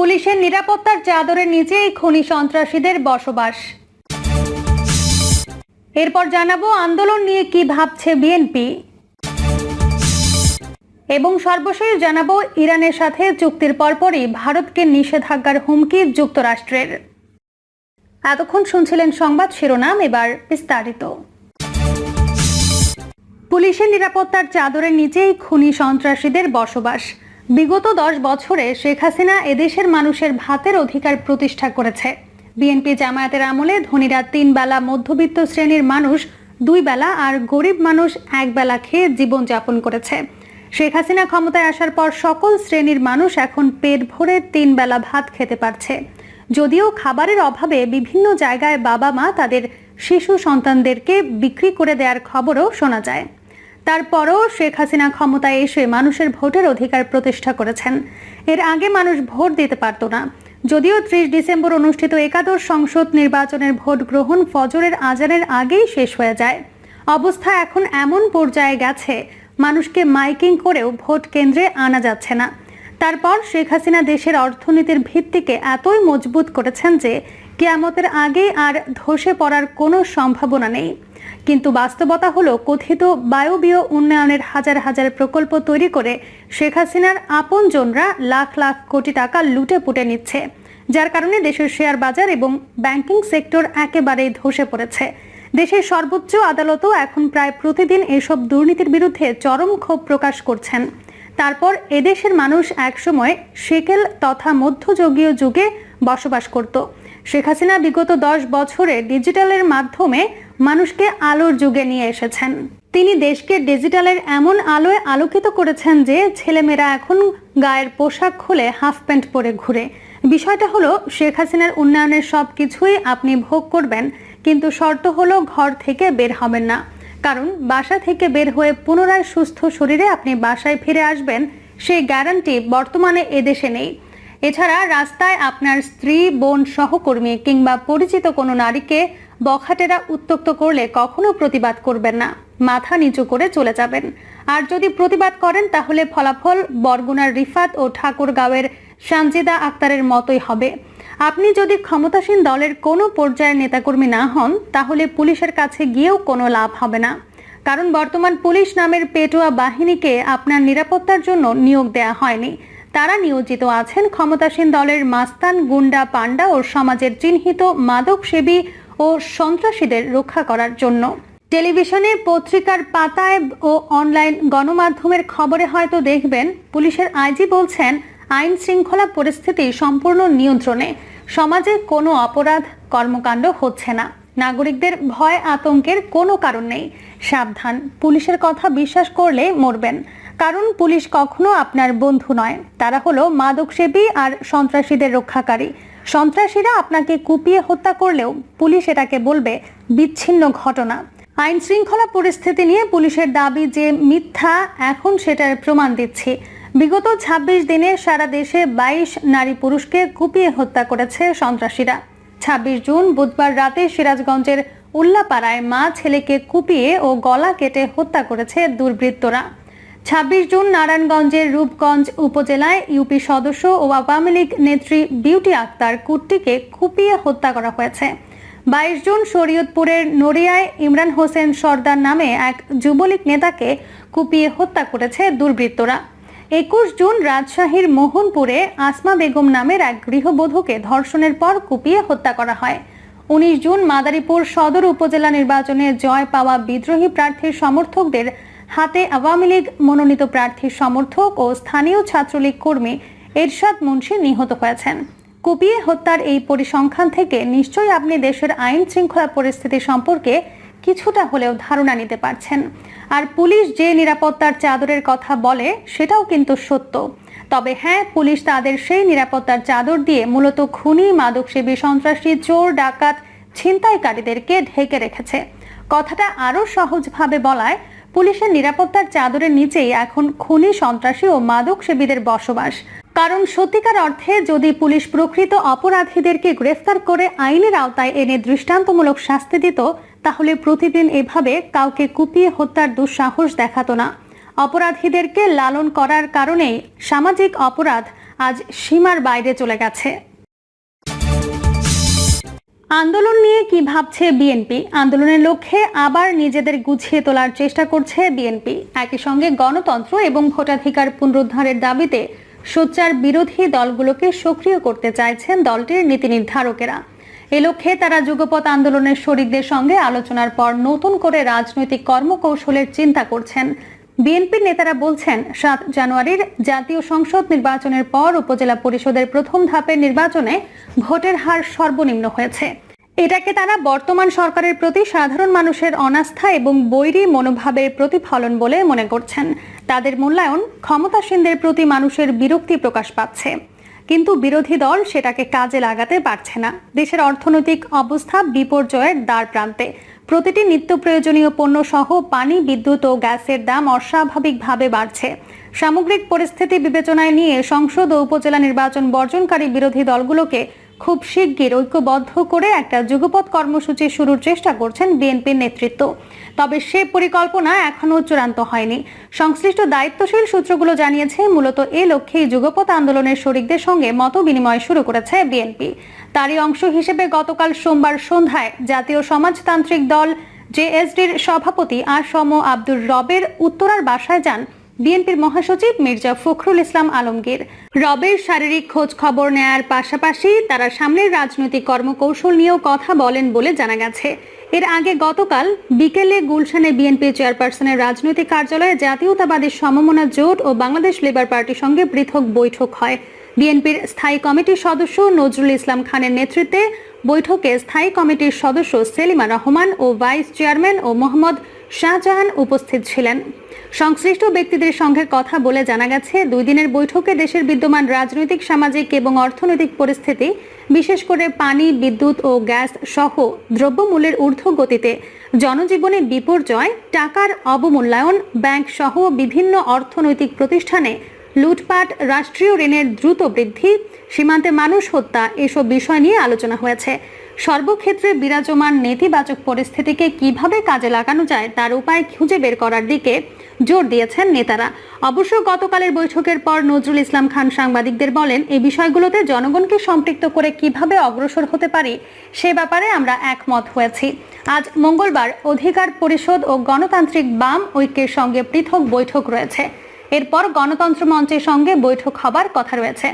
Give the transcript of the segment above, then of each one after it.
পুলিশের নিরাপত্তার চাদরের নিচেই খনি সন্ত্রাসীদের বসবাস। এরপর জানাব আন্দোলন নিয়ে কি ভাবছে বিএনপি। এবং সর্বশেষ জানাব ইরানের সাথে চুক্তির পরপরই ভারতকে নিষেধাজ্ঞার হুমকি যুক্তরাষ্ট্রের। এতক্ষণ শুনছিলেন সংবাদ শিরোনাম, এবার বিস্তারিত। পুলিশের নিরাপত্তার চাদরের নিচেই খুনি সন্ত্রাসীদের বসবাস। বিগত দশ বছরে শেখ হাসিনা এদেশের মানুষের ভাতের অধিকার প্রতিষ্ঠা করেছে। বিএনপি জামায়াতের আমলে ধনীরা তিন বেলা মধ্যবিত্ত শ্রেণির মানুষ, দুই বেলা আর গরিব মানুষ এক বেলা খেয়ে জীবনযাপন করেছে। শেখ হাসিনা ক্ষমতায় আসার পর সকল শ্রেণির মানুষ এখন পেট ভরে তিন বেলা ভাত খেতে পারছে। যদিও খাবারের অভাবে বিভিন্ন জায়গায় বাবা মা তাদের শিশু সন্তানদেরকে বিক্রি করে দেওয়ার খবরও শোনা যায়। তারপরও শেখ হাসিনা ক্ষমতায় এসে মানুষের ভোটের অধিকার প্রতিষ্ঠা করেছেন। এর আগে মানুষ ভোট দিতে পারত না। যদিও ত্রিশ ডিসেম্বর অনুষ্ঠিত একাদশ সংসদ নির্বাচনের ভোট গ্রহণ ফজরের আজানের আগেই শেষ হয়ে যায়। অবস্থা এখন এমন পর্যায়ে গেছে, মানুষকে মাইকিং করেও ভোট কেন্দ্রে আনা যাচ্ছে না। তারপর শেখ হাসিনা দেশের অর্থনীতির ভিত্তিকে এতই মজবুত করেছেন যে কেয়ামতের আগে আর ধসে পড়ার কোনো সম্ভাবনা নেই। কিন্তু বাস্তবতা হলো কথিত বায়বীয় উন্নয়নের হাজার হাজার প্রকল্প তৈরি করে শেখ হাসিনার আপনজনরা লাখ লাখ কোটি টাকা লুটে পুটে নিচ্ছে, যার কারণে দেশের শেয়ার বাজার এবং ব্যাংকিং সেক্টর একেবারেই ধসে পড়েছে। দেশের সর্বোচ্চ আদালতও এখন প্রায় প্রতিদিন এসব দুর্নীতির বিরুদ্ধে চরম ক্ষোভ প্রকাশ করছেন। তারপর এদেশের মানুষ একসময় সেকেল তথা মধ্যযুগীয় যুগে বসবাস করত। শেখ হাসিনা বিগত দশ বছরে ডিজিটালের মাধ্যমে মানুষকে আলোর যুগে নিয়ে এসেছেন। তিনি দেশকে ডিজিটালের এমন আলোয় আলোকিত করেছেন যে ছেলেমেয়েরা এখন গায়ের পোশাক খুলে হাফ প্যান্ট পরে ঘুরে। বিষয়টা হলো, শেখ হাসিনার উন্নয়নের সব কিছুই আপনি ভোগ করবেন, কিন্তু শর্ত হলো ঘর থেকে বের হবেন না। কারণ বাসা থেকে বের হয়ে পুনরায় সুস্থ শরীরে আপনি বাসায় ফিরে আসবেন, সেই গ্যারান্টি বর্তমানে এদেশে নেই। এছাড়া রাস্তায় আপনার স্ত্রী, বোন, সহকর্মী কিংবা পরিচিত কোনো নারীকে বখাটেরা উত্তক্ত করলে কখনো প্রতিবাদ করবেন না। মাথা নিচু করে চলে যাবেন। আর যদি প্রতিবাদ করেন, তাহলে ফলাফল বরগুনার রিফাত ও ঠাকুরগাঁওয়ের সানজিদা আক্তারের মতোই হবে। আপনি যদি ক্ষমতাসীন দলের কোনো পর্যায়ের নেতাকর্মী না হন, তাহলে পুলিশের কাছে গিয়েও কোনো লাভ হবে না। কারণ বর্তমান পুলিশ নামের পেটোয়া বাহিনীকে আপনার নিরাপত্তার জন্য নিয়োগ দেয়া হয়নি। তারা নিয়োজিত আছেন ক্ষমতাসীন দলের মাস্তান, গুন্ডা পান্ডা ও সমাজের চিহ্নিত মাদক সেবী ও সন্ত্রাসীদের রক্ষা করার জন্য। টেলিভিশনে পত্রিকার পাতায় ও অনলাইন গণমাধ্যমের খবরে হয়তো দেখবেন, পুলিশের আইজি বলছেন আইন শৃঙ্খলা পরিস্থিতি সম্পূর্ণ নিয়ন্ত্রণে। সমাজে কোনো অপরাধ কর্মকাণ্ড হচ্ছে না। নাগরিকদের ভয় আতঙ্কের কোনো কারণ নেই। সাবধান, পুলিশের কথা বিশ্বাস করলে মরবেন। কারণ পুলিশ কখনো আপনার বন্ধু নয়। তারা হলো মাদকসেবী আর সন্ত্রাসীদের রক্ষাকারী। সন্ত্রাসীরা আপনাকে কুপিয়ে হত্যা করলেও পুলিশ এটাকে বলবে বিচ্ছিন্ন ঘটনা। আইন শৃঙ্খলা পরিস্থিতি নিয়ে পুলিশের দাবি যে মিথ্যা, এখন সেটার প্রমাণ দিচ্ছি। বিগত ২৬ দিনে সারা দেশে ২২ নারী পুরুষকে কুপিয়ে হত্যা করেছে সন্ত্রাসীরা। ২৬ জুন বুধবার রাতে সিরাজগঞ্জের উল্লাপাড়ায় মা ছেলেকে কুপিয়ে ও গলা কেটে হত্যা করেছে দুর্বৃত্তরা। ছাব্বিশ জুন নারায়ণগঞ্জের রূপগঞ্জ উপজেলায় ইউপি সদস্য ও আওয়ামী লীগ নেত্রী বিউটি আক্তার কুট্টিকে কুপিয়ে হত্যা করা হয়েছে। বাইশ জুন শরীয়তপুরের নড়িয়ায় ইমরান হোসেন সর্দার নামে এক যুবলীগ নেতাকে কুপিয়ে হত্যা করেছে দুর্বৃত্তরা। একুশ জুন রাজশাহীর মোহনপুরে আসমা বেগম নামের এক গৃহবধূকে ধর্ষণের পর কুপিয়ে হত্যা করা হয়। উনিশ জুন মাদারীপুর সদর উপজেলা নির্বাচনে জয় পাওয়া বিদ্রোহী প্রার্থীর সমর্থকদের হাতে আওয়ামী লীগ মনোনীত প্রার্থীর সমর্থক ও স্থানীয় ছাত্রলীগ কর্মী এরশাদ মুন্সি নিহত হয়েছেন। কুপিয়ে হত্যার এই পরিসংখ্যান থেকে নিশ্চয়ই আপনি দেশের আইন শৃঙ্খলা পরিস্থিতি সম্পর্কে কিছুটা হলেও ধারণা নিতে পারছেন। আর পুলিশ যে নিরাপত্তার চাদরের কথা বলে, সেটাও কিন্তু সত্য। তবে হ্যাঁ পুলিশ তাদের সেই নিরাপত্তার চাদর দিয়ে মূলত খুনি, মাদকসেবী, সন্ত্রাসী, চোর, ডাকাত, ছিনতাইকারীদেরকে ঢেকে রেখেছে। কথাটা আরও সহজভাবে বলায়, পুলিশের নিরাপত্তার চাদরের নিচেই এখন খুনি, সন্ত্রাসী ও মাদক সেবীদের বসবাস। কারণ সত্যিকার অর্থে যদি পুলিশ প্রকৃত অপরাধীদেরকে গ্রেফতার করে আইনের আওতায় এনে দৃষ্টান্তমূলক শাস্তি দিত তাহলে প্রতিদিন এভাবে কাউকে কুপিয়ে হত্যার দুঃসাহস দেখাতো না। অপরাধীদেরকে লালন করার কারণেই সামাজিক অপরাধ আজ সীমার বাইরে চলে গেছে। আন্দোলন নিয়ে কি ভাবছে বিএনপি? আন্দোলনের লক্ষ্যে আবার নিজেদের গুছিয়ে তোলার চেষ্টা করছে বিএনপি। একই সঙ্গে গণতন্ত্র এবং ভোটাধিকার পুনরুদ্ধারের দাবিতে সোচ্চার বিরোধী দলগুলোকে সক্রিয় করতে চাইছেন দলটির নীতি নির্ধারকেরা। এ লক্ষ্যে তারা যুগপৎ আন্দোলনের শরিকদের সঙ্গে আলোচনার পর নতুন করে রাজনৈতিক কর্মকৌশলের চিন্তা করছেন। বিএনপির নেতারা বলছেন, সাত জানুয়ারির জাতীয় সংসদ নির্বাচনের পর উপজেলা পরিষদের প্রথম ধাপের নির্বাচনে ভোটের হার সর্বনিম্ন হয়েছে। এটাকে তারা বর্তমান সরকারের প্রতি সাধারণ মানুষের অনাস্থা এবং বৈরী মনোভাবের প্রতিফলন বলে মনে করছেন। তাদের মূল্যায়ন ক্ষমতাসীনদের প্রতি মানুষের বিরক্তি প্রকাশ পাচ্ছে। কিন্তু বিরোধী দল সেটাকে কাজে লাগাতে পারছে না। দেশের অর্থনৈতিক অবস্থা বিপর্যয়ের দ্বার প্রান্তে। প্রতিটি নিত্য প্রয়োজনীয় পণ্য সহ পানি, বিদ্যুৎ ও গ্যাসের দাম অস্বাভাবিকভাবে বাড়ছে। সামগ্রিক পরিস্থিতি বিবেচনায় নিয়ে সংসদ ও উপজেলা নির্বাচন বর্জনকারী বিরোধী দলগুলোকে খুব শিগগির ঐক্যবদ্ধ করে একটা যুগপৎ কর্মসূচি শুরুর চেষ্টা করছেন বিএনপির নেতৃত্ব। তবে সে পরিকল্পনা এখনও চূড়ান্ত হয়নি। সংশ্লিষ্ট দায়িত্বশীল সূত্রগুলো জানিয়েছে, মূলত এ লক্ষ্যেই যুগপৎ আন্দোলনের শরিকদের সঙ্গে মত বিনিময় শুরু করেছে বিএনপি। তারই অংশ হিসেবে গতকাল সোমবার সন্ধ্যায় জাতীয় সমাজতান্ত্রিক দল জেএসডির সভাপতি আসম আব্দুর রবের উত্তরার বাসায় যান। বিএনপির মহাসচিব মির্জা ফখরুল ইসলাম আলমগীর। রবের শারীরিক খোঁজ খবর নেয়ার পাশাপাশি তারা সামনের রাজনৈতিক কর্মকৌশল নিয়েও কথা বলেন বলে জানা গেছে। এর আগে গতকাল বিকেলে গুলশানে বিএনপি চেয়ারপারসনের রাজনৈতিক কার্যালয়ে জাতীয়তাবাদী সমমনা জোট ও বাংলাদেশ লেবার পার্টির সঙ্গে পৃথক বৈঠক হয়। বিএনপির স্থায়ী কমিটির সদস্য নজরুল ইসলাম খানের নেতৃত্বে বৈঠকে স্থায়ী কমিটির সদস্য সেলিমা রহমান ও ভাইস চেয়ারম্যান ও মোহাম্মদ শাহজাহান উপস্থিত ছিলেন। সংশ্লিষ্ট ব্যক্তিদের সঙ্গে কথা বলে জানা গেছে, দুই দিনের বৈঠকে দেশের বিদ্যমান রাজনৈতিক, সামাজিক এবং অর্থনৈতিক পরিস্থিতি, বিশেষ করে পানি, বিদ্যুৎ ও গ্যাস সহ দ্রব্যমূল্যের ঊর্ধ্বগতিতে জনজীবনে বিপর্যয়, টাকার অবমূল্যায়ন ব্যাংক সহ বিভিন্ন অর্থনৈতিক প্রতিষ্ঠানে লুটপাট, রাষ্ট্রীয় ঋণের দ্রুত বৃদ্ধি, সীমান্তে মানুষ হত্যা, এসব বিষয় নিয়ে আলোচনা হয়েছে। সর্বক্ষেত্রে বিরাজমান নেতিবাচক পরিস্থিতিকে কীভাবে কাজে লাগানো যায়, তার উপায় খুঁজে বের করার দিকে জোর দিয়েছেন নেতারা। অবশ্য গতকালের বৈঠকের পর নজরুল ইসলাম খান সাংবাদিকদের বলেন, এই বিষয়গুলোতে জনগণকে সম্পৃক্ত করে কীভাবে অগ্রসর হতে পারি, সে ব্যাপারে আমরা একমত হয়েছি। আজ মঙ্গলবার অধিকার পরিষদ ও গণতান্ত্রিক বাম ঐক্যের সঙ্গে পৃথক বৈঠক রয়েছে। এরপর গণতন্ত্র মঞ্চের সঙ্গে বৈঠক হবার কথা রয়েছে।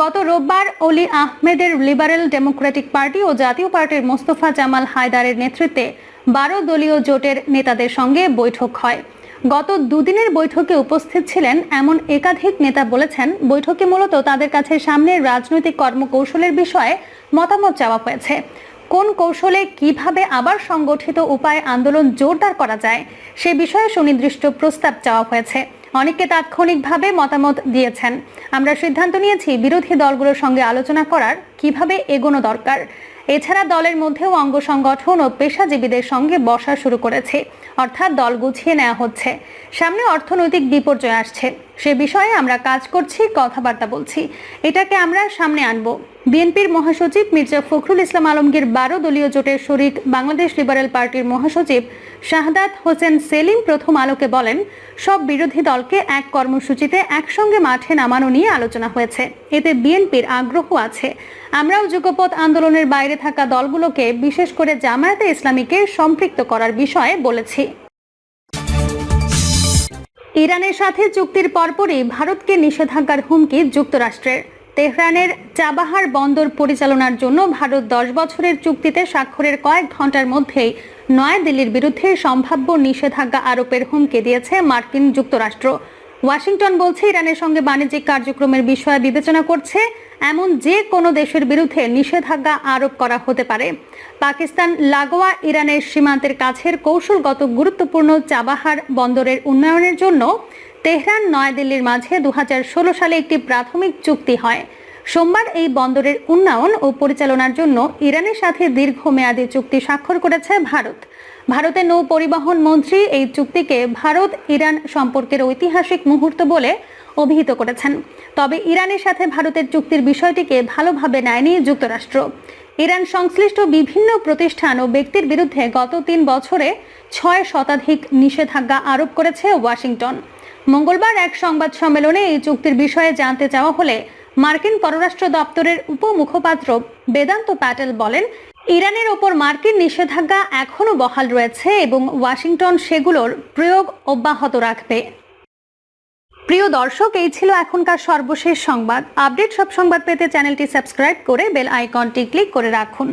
গত রোববার অলি আহমেদের লিবারেল ডেমোক্রেটিক পার্টি ও জাতীয় পার্টির মোস্তফা জামাল হায়দারের নেতৃত্বে বারো দলীয় জোটের নেতাদের সঙ্গে বৈঠক হয়। গত দুদিনের বৈঠকে উপস্থিত ছিলেন এমন একাধিক নেতা বলেছেন, বৈঠকে মূলত তাদের কাছে সামনের রাজনৈতিক কর্মকৌশলের বিষয়ে মতামত চাওয়া হয়েছে। কোন কৌশলে কীভাবে আবার সংগঠিত উপায়ে আন্দোলন জোরদার করা যায়, সে বিষয়ে সুনির্দিষ্ট প্রস্তাব চাওয়া হয়েছে। অনেকে তাৎক্ষণিকভাবে মতামত দিয়েছেন। আমরা সিদ্ধান্ত নিয়েছি বিরোধী দলগুলোর সঙ্গে আলোচনা করার, কীভাবে এগোনো দরকার। এছাড়া দলের মধ্যেও অঙ্গ সংগঠন ও পেশাজীবীদের সঙ্গে বসা শুরু করেছে, অর্থাৎ দল গুছিয়ে নেওয়া হচ্ছে। সামনে অর্থনৈতিক বিপর্যয় আসছে। সে বিষয়ে আমরা কাজ করছি, কথাবার্তা বলছি। এটাকে আমরা সামনে আনব। বিএনপির মহাসচিব মির্জা ফখরুল ইসলাম আলমগীর বারো দলীয় জোটের শরিক বাংলাদেশ লিবারেল পার্টির মহাসচিব শাহাদাত হোসেন সেলিম প্রথম আলোকে বলেন, সব বিরোধী দলকে এক কর্মসূচিতে একসঙ্গে মাঠে নামানো নিয়ে আলোচনা হয়েছে। এতে বিএনপির আগ্রহ আছে। আমরাও যুগপথ আন্দোলনের বাইরে থাকা দলগুলোকে বিশেষ করে জামায়াতে ইসলামীকে সম্পৃক্ত করার বিষয়ে বলেছি। ইরানের সাথে চুক্তির পরপরই ভারতকে নিষেধাজ্ঞার হুমকি যুক্তরাষ্ট্রের। তেহরানের চাবাহার বন্দর পরিচালনার জন্য ভারত দশ বছরের চুক্তিতে স্বাক্ষরের কয়েক ঘণ্টার মধ্যেই নয়াদিল্লির বিরুদ্ধে সম্ভাব্য নিষেধাজ্ঞা আরোপের হুমকি দিয়েছে মার্কিন যুক্তরাষ্ট্র। ওয়াশিংটন বলছে, ইরানের সঙ্গে বাণিজ্যিক কার্যক্রমের বিষয়ে বিবেচনা করছে এমন যে কোনো দেশের বিরুদ্ধে নিষেধাজ্ঞা আরোপ করা হতে পারে। পাকিস্তান, লাগোয়া, ইরানের সীমান্তের কাছের কৌশলগত গুরুত্বপূর্ণ চাবাহার বন্দরের উন্নয়নের জন্য তেহরান, নয়াদিল্লির মাঝে দু হাজার ষোলো সালে একটি প্রাথমিক চুক্তি হয়। সোমবার এই বন্দরের উন্নয়ন ও পরিচালনার জন্য ইরানের সাথে দীর্ঘমেয়াদী চুক্তি স্বাক্ষর করেছে ভারত। ভারতের নৌ পরিবহন মন্ত্রী এই চুক্তিকে ভারত ইরান সম্পর্কের ঐতিহাসিক মুহূর্ত বলে অভিহিত করেছেন। তবে ইরানের সাথে ভারতের চুক্তির বিষয়টিকে ভালোভাবে নেয়নি যুক্তরাষ্ট্র। ইরান সংশ্লিষ্ট বিভিন্ন প্রতিষ্ঠান ও ব্যক্তির বিরুদ্ধে গত তিন বছরে ছয় শতাধিক নিষেধাজ্ঞা আরোপ করেছে ওয়াশিংটন। মঙ্গলবার এক সংবাদ সম্মেলনে এই চুক্তির বিষয়ে জানতে চাওয়া হলে মার্কিন পররাষ্ট্র দপ্তরের উপমুখপাত্র বেদান্ত প্যাটেল বলেন, ইরানের ওপর মার্কিন নিষেধাজ্ঞা এখনও বহাল রয়েছে এবং ওয়াশিংটন সেগুলোর প্রয়োগ অব্যাহত রাখবে। প্রিয় দর্শক, এই ছিল এখনকার সর্বশেষ সংবাদ। আপডেট সব সংবাদ পেতে চ্যানেলটি সাবস্ক্রাইব করে বেল আইকনটি ক্লিক করে রাখুন।